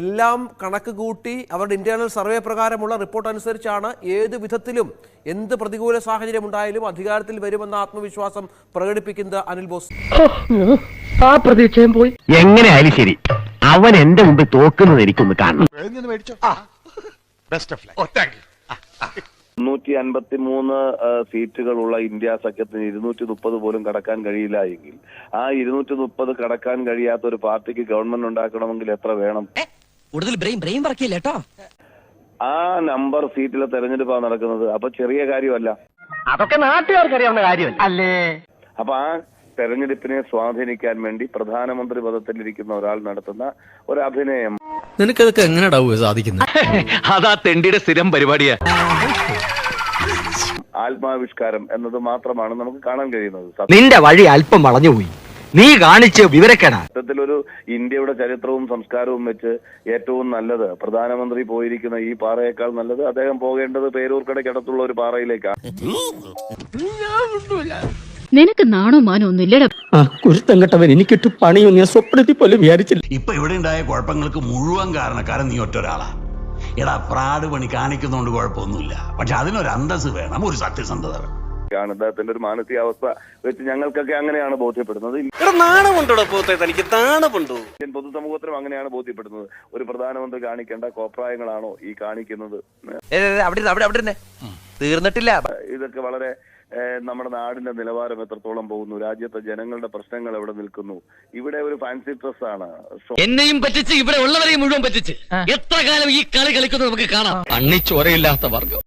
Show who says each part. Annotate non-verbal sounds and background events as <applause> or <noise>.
Speaker 1: എല്ലാം കണക്ക് കൂട്ടി അവരുടെ ഇന്റേണൽ സർവേ പ്രകാരമുള്ള റിപ്പോർട്ട് അനുസരിച്ചാണ് ഏത് വിധത്തിലും എന്ത് പ്രതികൂല സാഹചര്യം ഉണ്ടായാലും അധികാരത്തിൽ വരുമെന്ന ആത്മവിശ്വാസം പ്രകടിപ്പിക്കുന്നത് അനിൽ ബോസ്.
Speaker 2: ആ പ്രതീക്ഷയും പോയി.
Speaker 3: എങ്ങനെ ശരി. അവൻ എന്റെ മുമ്പിൽ തോക്കുന്നത് എനിക്കൊന്ന് കാണണം.
Speaker 4: മുന്നൂറ്റി അൻപത്തി മൂന്ന് സീറ്റുകളുള്ള ഇന്ത്യ സഖ്യത്തിന് ഇരുന്നൂറ്റി മുപ്പത് പോലും കടക്കാൻ കഴിയില്ല എങ്കിൽ ആ ഇരുന്നൂറ്റി മുപ്പത് കടക്കാൻ കഴിയാത്ത ഒരു പാർട്ടിക്ക് ഗവൺമെന്റ് ഉണ്ടാക്കണമെങ്കിൽ എത്ര വേണം?
Speaker 5: കൂടുതൽ ബ്രെയിൻ ബ്രെയിൻ വർക്കില്ല കേട്ടോ
Speaker 4: ആ നമ്പർ സീറ്റിലെ തെരഞ്ഞെടുപ്പാണ് നടക്കുന്നത്. അപ്പൊ ചെറിയ കാര്യമല്ല.
Speaker 3: അതൊക്കെ നാട്ടുകാർക്ക് അറിയാവുന്ന കാര്യമല്ല? അല്ലേ?
Speaker 4: അപ്പൊ ആ തെരഞ്ഞെടുപ്പിനെ സ്വാധീനിക്കാൻ വേണ്ടി പ്രധാനമന്ത്രി പദത്തിലിരിക്കുന്ന ഒരാൾ നടത്തുന്ന ഒരു അഭിനയം.
Speaker 6: നിനക്കതൊക്കെ എങ്ങനെ സാധിക്കുന്നത് <laughs>
Speaker 3: അതാ തെണ്ടിയുടെ സ്ഥിരം പരിപാടിയാ.
Speaker 4: ആത്മാവിഷ്കാരം എന്നത് മാത്രമാണ് നമുക്ക് കാണാൻ കഴിയുന്നത്.
Speaker 3: നിന്റെ വഴി അല്പം വളഞ്ഞുപോയി. നീ കാണിച്ച് വിവരക്കേടാ.
Speaker 4: സത്യത്തിലൊരു ഇന്ത്യയുടെ ചരിത്രവും സംസ്കാരവും വെച്ച് ഏറ്റവും നല്ലത് പ്രധാനമന്ത്രി പോയിരിക്കുന്ന ഈ പാറയേക്കാൾ നല്ലത് അദ്ദേഹം പോകേണ്ടത് പേരൂർക്കടയ്ക്കടുത്തുള്ള ഒരു പാറയിലേക്കാണ്.
Speaker 7: നിനക്ക് നാണോ മാനോ ഒന്നുമില്ലടാ
Speaker 2: ആ കുരുത്തം കെട്ടവൻ എനിക്കിട്ട് പണിയൊന്നും ഞാൻ സ്വപ്നത്തിൽ പോലും വിചാരിച്ചില്ല.
Speaker 8: ഇപ്പൊ ഇവിടെ ഉണ്ടായ കുഴപ്പങ്ങൾക്ക് മുഴുവൻ കാരണക്കാരൻ നീ ഒറ്റ ഒരാളാ എടാ പ്രാട് പണി കാണിക്കുന്നതുകൊണ്ട് കുഴപ്പമൊന്നുമില്ല. പക്ഷെ അതിനൊരു അന്തസ് വേണം ഒരു സത്യസന്ധത വേണം.
Speaker 4: ആണ്. അദ്ദേഹത്തിന്റെ ഒരു മാനസികാവസ്ഥ വെച്ച് ഞങ്ങൾക്കൊക്കെ അങ്ങനെയാണ് ബോധ്യപ്പെടുന്നത്. ഇന്ത്യൻ പൊതുസമൂഹത്തിനും അങ്ങനെയാണ് ബോധ്യപ്പെടുന്നത്. ഒരു പ്രധാനമന്ത്രി കാണിക്കേണ്ട കോപ്രായങ്ങളാണോ ഈ കാണിക്കുന്നത്?
Speaker 5: അവിടെ അവിടെ അവിടെ തീർന്നിട്ടില്ല.
Speaker 4: ഇതൊക്കെ വളരെ നമ്മുടെ നാടിന്റെ നിലവാരം എത്രത്തോളം പോകുന്നു? രാജ്യത്തെ ജനങ്ങളുടെ പ്രശ്നങ്ങൾ എവിടെ നിൽക്കുന്നു? ഇവിടെ ഒരു ഫാൻസി ഡ്രസ് ആണ്.
Speaker 6: എന്നെയും പറ്റിച്ച് ഇവിടെ ഉള്ളവരെയും മുഴുവൻ പറ്റിച്ച് എത്ര കാലം ഈ കളി കളിക്കുന്നത് നമുക്ക് കാണാം. അണ്ണിച്ചോരയില്ലാത്ത വർഗം.